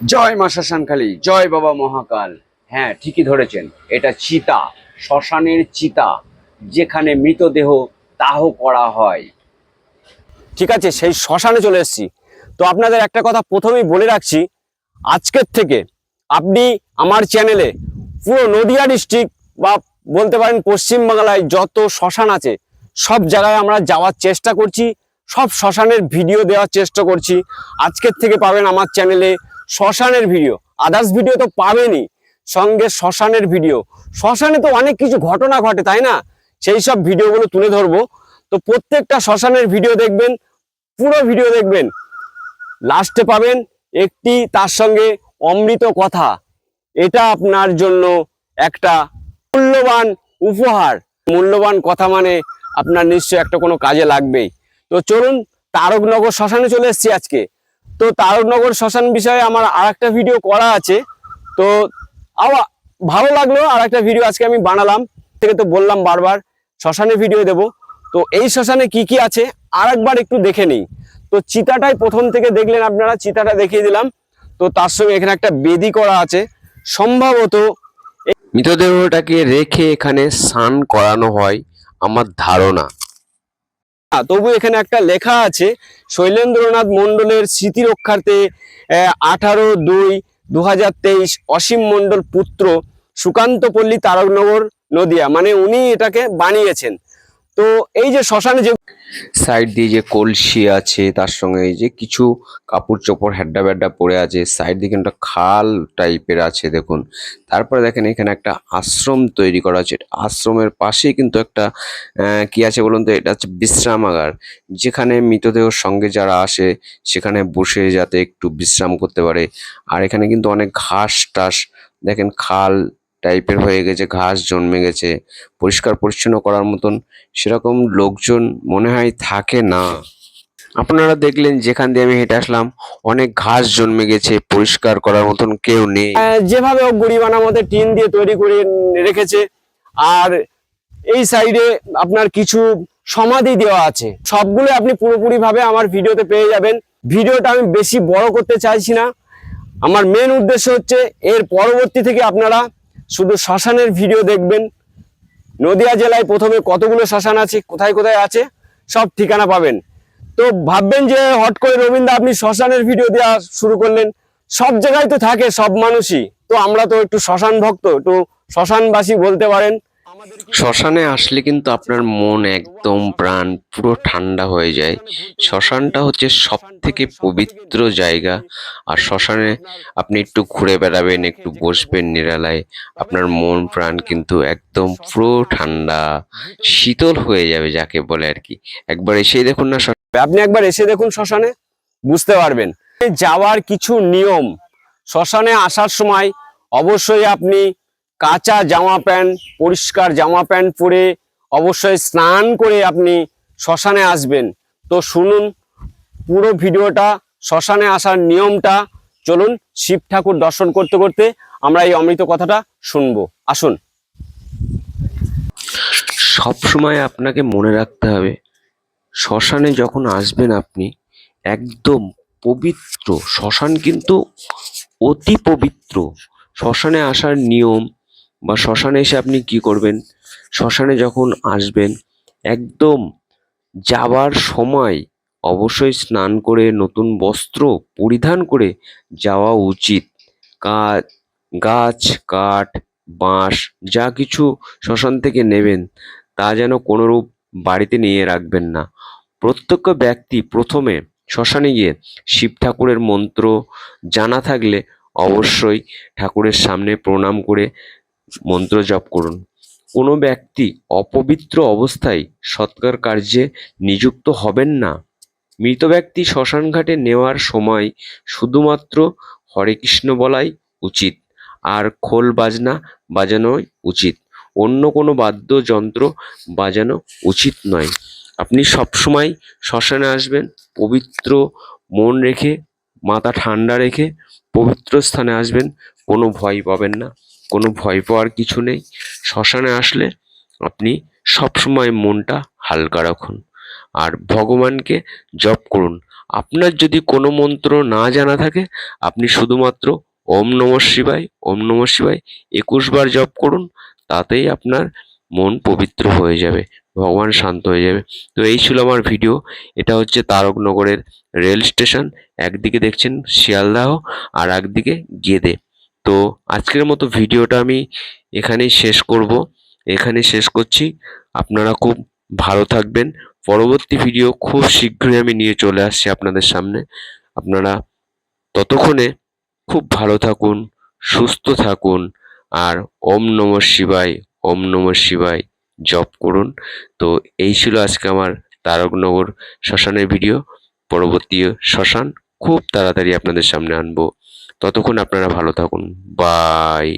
জয় মা শ্মশানকালী জয় বাবা মহাকাল। হ্যাঁ ঠিকই ধরেছেন, এটা চিতা, শ্মশানের চিতা, যেখানে মৃতদেহ দাহ করা হয়। ঠিক আছে, সেই শ্মশানে চলে এসেছি। তো আপনাদের একটা কথা প্রথমেই বলে রাখছি, আজকের থেকে আপনি আমার চ্যানেলে পুরো নদিয়া ডিস্ট্রিক্ট বা বলতে পারেন পশ্চিমবাংলায় যত শ্মশান আছে, সব জায়গায় আমরা যাওয়ার চেষ্টা করছি, সব শ্মশানের ভিডিও দেওয়ার চেষ্টা করছি। আজকের থেকে পাবেন আমার চ্যানেলে শ্মশানের ভিডিও। আদার্স ভিডিও তো পাবেনই। সঙ্গে শ্মশানের ভিডিও। শ্মশানে তো অনেক কিছু ঘটনা ঘটে, তাই না? সেই সব ভিডিওগুলো তুলে ধরবো। তো প্রত্যেকটা শ্মশানের ভিডিও দেখবেন, পুরো ভিডিও দেখবেন। লাস্টে পাবেন একটি তার সঙ্গে অমৃত কথা। এটা আপনার জন্য একটা মূল্যবান উপহার। মূল্যবান কথা মানে আপনার নিশ্চয়ই একটা কোনো কাজে লাগবেই। তো চলুন, তারকনগর শ্মশানে চলে এসেছি আজকে। তো তারকনগর শ্মশান বিষয়ে আমার আর একটা ভিডিও করা আছে। তো আবার ভালো লাগল আর একটা ভিডিও আজকে আমি বানালাম। থেকে তো বললাম বারবার, শ্মশানে ভিডিও দেব। তো এই শ্মশানে কি কি আছে আর একবার একটু দেখে নেই। তো চিতাটাই প্রথম থেকে দেখলেন আপনারা, চিতাটা দেখিয়ে দিলাম। তো তার সঙ্গে এখানে একটা বেদি করা আছে। সম্ভবত মৃতদেহটাকে রেখে এখানে স্নান করানো হয়, আমার ধারণা। তবু এখানে একটা লেখা আছে, শৈলেন্দ্রনাথ মণ্ডলের স্মৃতি রক্ষার্থে আঠারো দুই দু অসীম মণ্ডল পুত্র সুকান্ত পল্লী তারকনগর নদিয়া মানে উনি এটাকে বানিয়েছেন। তো এই যে শ্মশানে যে সাইড দিয়ে যে কলসি আছে, তার সঙ্গে এই যে কিছু কাপড় চোপড় হ্যাড্ডা ব্যাড্ডা পড়ে আছে, সাইড দিকে একটা খাল টাইপের আছে, দেখুন। তারপরে দেখেন এখানে একটা আশ্রম তৈরি করা আছে। আশ্রমের পাশেই কিন্তু একটা কি আছে বলুন তো? এটা হচ্ছে বিশ্রামাগার, যেখানে মৃতদেহর সঙ্গে যারা আসে, সেখানে বসে যাতে একটু বিশ্রাম করতে পারে। আর এখানে কিন্তু অনেক ঘাস টাস, দেখেন খাল টাইপের হয়ে গেছে, ঘাস জন্মে গেছে, পরিষ্কার পরিচ্ছন্ন করার মতন সেরকম লোকজন মনে হয় থাকে না। আপনারা দেখলেন যেখান দিয়ে আমি হেঁটে আসলাম, অনেক ঘাস জন্মে গেছে, পরিষ্কার করার মতন কেউ নেই। যেভাবে ও গড়িবানার মধ্যে টিন দিয়ে তৈরি করে রেখেছে, আর এই সাইডে আপনার কিছু সমাধি দেওয়া আছে। সবগুলো আপনি পুরোপুরি ভাবে আমার ভিডিওতে পেয়ে যাবেন। ভিডিওটা আমি বেশি বড় করতে চাইছি না। আমার মেন উদ্দেশ্য হচ্ছে, এর পরবর্তী থেকে আপনারা শুধু শ্মশানের ভিডিও দেখবেন। নদিয়া জেলায় প্রথমে কতগুলো শ্মশান আছে, কোথায় কোথায় আছে, সব ঠিকানা পাবেন। তো ভাববেন যে হট করে রবীন্দ্র, আপনি শ্মশানের ভিডিও দেওয়া শুরু করলেন। সব জায়গায় তো থাকে, সব মানুষই। তো আমরা তো একটু শ্মশান ভক্ত, একটু শ্মশানবাসী বলতে পারেন। শ্মশানে আসলে কিন্তু আপনার মন একদম প্রাণ পুরো ঠান্ডা হয়ে যায়। শ্মশানটা হচ্ছে সব থেকে পবিত্র জায়গা। আর শ্মশানে আপনি একটু ঘুরে বেড়াবেন, একটু বসবেন নিরালায়, আপনার মন প্রাণ কিন্তু একদম পুরো ঠান্ডা, শীতল হয়ে যাবে যাকে বলে আর কি। একবার এসেই দেখুন না আপনি একবার এসে দেখুন শ্মশানে, বুঝতে পারবেন। যাওয়ার কিছু নিয়ম। শ্মশানে আসার সময় অবশ্যই আপনি কাঁচা জামা প্যান্ট, পরিষ্কার জামা প্যান্ট পরে অবশ্যই স্নান করে আপনি শ্মশানে আসবেন। তো শুনুন, পুরো ভিডিওটা, শ্মশানে আসার নিয়মটা, চলুন শিব ঠাকুর দর্শন করতে করতে আমরা এই অমৃত কথাটা শুনব। আসুন। সব সময় আপনাকে মনে রাখতে হবে, শ্মশানে যখন আসবেন আপনি, একদম পবিত্র, শ্মশান কিন্তু অতি পবিত্র। শ্মশানে আসার নিয়ম বা শ্মশানে এসে আপনি কি করবেন? শ্মশানে যখন আসবেন, একদম যাওয়ার সময় অবশ্যই স্নান করে নতুন বস্ত্র পরিধান করে যাওয়া উচিত। গাছ, কাঠ, বাঁশ, যা কিছু শ্মশান থেকে নেবেন, তা যেন কোনোরূপ বাড়িতে নিয়ে রাখবেন না। প্রত্যেক ব্যক্তি প্রথমে শ্মশানে গিয়ে শিব ঠাকুরের মন্ত্র জানা থাকলে অবশ্যই ঠাকুরের সামনে প্রণাম করে মন্ত্র জপ করুন। কোনো ব্যক্তি অপবিত্র অবস্থায় সৎকার কার্যে নিযুক্ত হবেন না। মৃত ব্যক্তি শ্মশান ঘাটে নেওয়ার সময় শুধুমাত্র হরে কৃষ্ণ বলাই উচিত, আর খোল বাজনা বাজানোই উচিত। অন্য কোনো বাদ্যযন্ত্র বাজানো উচিত নয়। আপনি সবসময় শ্মশানে আসবেন, পবিত্র মন রেখে, মাথা ঠান্ডা রেখে, পবিত্র স্থানে আসবেন, কোনো ভয় পাবেন না। কোনো ভয় পাওয়ার কিছু নেই। শ্মশানে আসলে আপনি সবসময় মনটা হালকা রাখুন। আর ভগবানকে জপ করুন। আপনার যদি কোনো মন্ত্র না জানা থাকে, আপনি শুধুমাত্র ওম নম শিবায়, ওম নম শিবায় একুশ বার জপ করুন, তাতেই আপনার মন পবিত্র হয়ে যাবে, ভগবান শান্ত হয়ে যাবে। তো এই ছিল আমার ভিডিও। এটা হচ্ছে তারকনগরের রেল স্টেশন। একদিকে দেখছেন শিয়ালদাহ আর একদিকে গেদে। তো আজকের মতো ভিডিওটা আমি এখানেই শেষ করব। এখানে শেষ করছি। আপনারা খুব ভালো থাকবেন। পরবর্তী ভিডিও খুব শীঘ্রই আমি নিয়ে চলে আসছি আপনাদের সামনে। আপনারা ততক্ষণে খুব ভালো থাকুন, সুস্থ থাকুন আর ওম নম শিবায়, ওম নম শিবায় জপ করুন। তো এই ছিল আজকে আমার তারকনগর শ্মশানের ভিডিও। পরবর্তী শ্মশান খুব তাড়াতাড়ি আপনাদের সামনে আনব। ততক্ষণ আপনারা ভালো থাকুন। বাই